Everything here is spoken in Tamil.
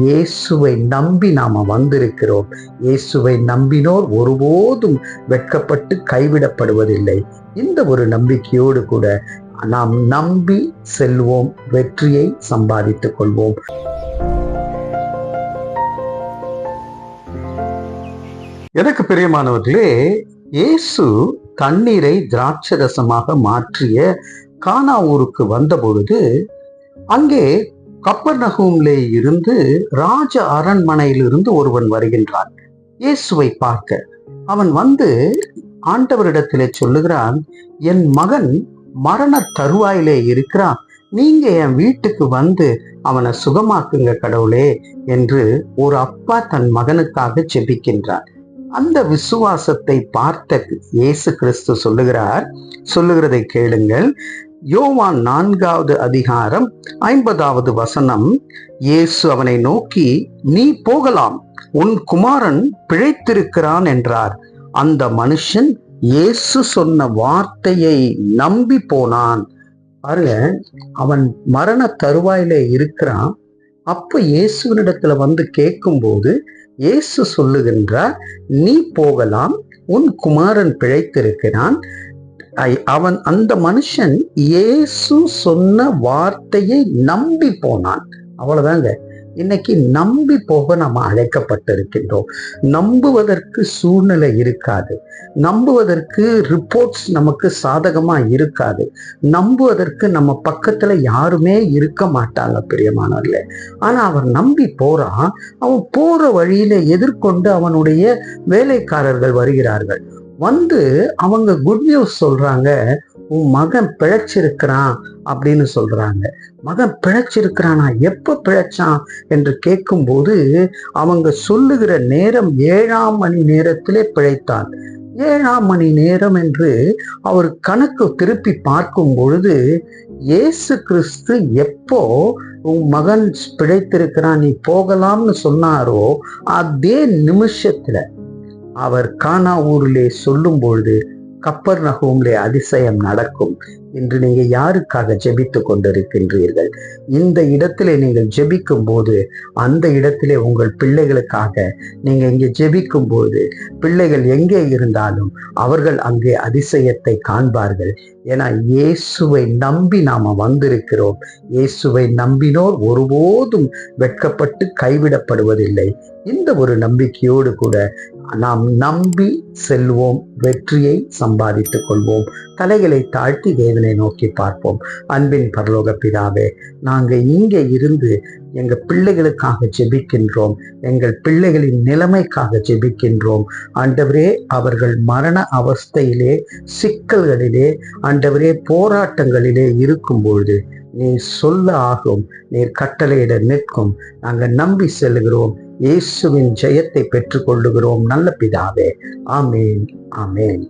இயேசுவை நம்பி நாம வந்திருக்கிறோம். இயேசுவை நம்பினோர் ஒருபோதும் வெட்கப்பட்டு கைவிடப்படுவதில்லை. இந்த ஒரு நம்பிக்கையோடு கூட நாம் நம்பி செல்வோம் வெற்றியை சம்பாதித்துக் கொள்வோம். எனக்கு பிரியமானவர்களே இயேசு தண்ணீரை திராட்சரசமாக மாற்றிய கானா ஊருக்கு வந்த பொழுது அங்கே கப்பர் நகூம்லே இருந்து ராஜ அரண்மனையிலிருந்து ஒருவன் வருகின்றான். இயேசுவை பார்க்க அவன் வந்து ஆண்டவரிடத்திலே சொல்லுகிறான் என் மகன் மரண தருவாயிலே இருக்கிறான். நீங்க என் வீட்டுக்கு வந்து அவனை சுகமாக்குங்க கடவுளே என்று ஒரு அப்பா தன் மகனுக்காக செபிக்கின்றான். அந்த விசுவாசத்தை பார்த்த இயேசு கிறிஸ்து சொல்லுகிறார் சொல்லுகிறதை கேளுங்கள் யோவான் நான்காவது அதிகாரம் ஐம்பதாவது வசனம். இயேசு அவனை நோக்கி நீ போகலாம். உன் குமாரன் பிழைத்திருக்கிறான் என்றார். அந்த மனுஷன் இயேசு சொன்ன வார்த்தையை நம்பி போனான். பாருங்க அவன் மரண தருவாயில இருக்கிறான். அப்ப இயேசுவனிடத்துல வந்து கேட்கும்போது இயேசு சொல்லுகின்றார் நீ போகலாம். உன் குமாரன் பிழைத்திருக்கிறான். அவன் அந்த மனுஷன் இயேசு சொன்ன வார்த்தையை நம்பி போனான். அவ்வளவுதாங்க. இன்னைக்கு நம்பி போக நம்ம அழைக்கப்பட்டிருக்கின்றோம். நம்புவதற்கு சூழ்நிலை இருக்காது. நம்புவதற்கு ரிப்போர்ட்ஸ் நமக்கு சாதகமா இருக்காது. நம்புவதற்கு நம்ம பக்கத்துல யாருமே இருக்க மாட்டாங்க பிரியமானவர்களே. ஆனா அவன் நம்பி போறான். அவன் போற வழியில எதிர்கொண்டு அவனுடைய வேலைக்காரர்கள் வருகிறார்கள். வந்து அவங்க குட் நியூஸ் சொல்றாங்க உன் மகன் பிழைச்சிருக்கிறான் அப்படின்னு சொல்றாங்க. மகன் பிழைச்சிருக்கிறானா? எப்ப பிழைச்சான் என்று கேட்கும்போது அவங்க சொல்லுகிற நேரம் ஏழாம் மணி நேரத்திலே பிழைத்தான். ஏழாம் மணி நேரம் என்று அவர் கணக்கு திருப்பி பார்க்கும் பொழுது இயேசு கிறிஸ்து எப்போ உன் மகன் பிழைத்திருக்கிறான் நீ போகலாம்னு சொன்னாரோ அதே நிமிஷத்துல அவர் கானா ஊரிலே சொல்லும் பொழுது கப்பர் நகூம்லே அதிசயம் நடக்கும் என்று நீங்க யாருக்காக ஜெபித்து கொண்டிருக்கின்றீர்கள்? இந்த இடத்திலே நீங்கள் ஜெபிக்கும் போது அந்த இடத்திலே உங்கள் பிள்ளைகளுக்காக நீங்க இங்கே ஜெபிக்கும் போது பிள்ளைகள் எங்கே இருந்தாலும் அவர்கள் அங்கே அதிசயத்தை காண்பார்கள். ஏன்னா இயேசுவை நம்பி நாம வந்திருக்கிறோம். இயேசுவை நம்பினோர் ஒருபோதும் வெட்கப்பட்டு கைவிடப்படுவதில்லை. இந்த ஒரு நம்பிக்கையோடு கூட நாம் நம்பி செல்வோம் வெற்றியை சம்பாதித்துக் கொள்வோம். தலைகளை தாழ்த்தி தேவனை நோக்கி பார்ப்போம். அன்பின் பரலோக பிதாவே நாங்க இங்கே இருந்து எங்க பிள்ளைகளுக்காக ஜெபிக்கின்றோம். எங்கள் பிள்ளைகளின் நிலைமைக்காக ஜெபிக்கின்றோம். ஆண்டவரே அவர்கள் மரண அவஸ்தையிலே சிக்கல்களிலே ஆண்டவரே போராட்டங்களிலே இருக்கும் நீ சொல்ல ஆகும் நீர் கட்டளையிட நிற்கும். நாங்கள் நம்பி செல்கிறோம் இயேசுவின் ஜெயத்தை பெற்றுக்கொள்ளுகிறோம். நல்ல பிதாவே ஆமேன் ஆமேன்.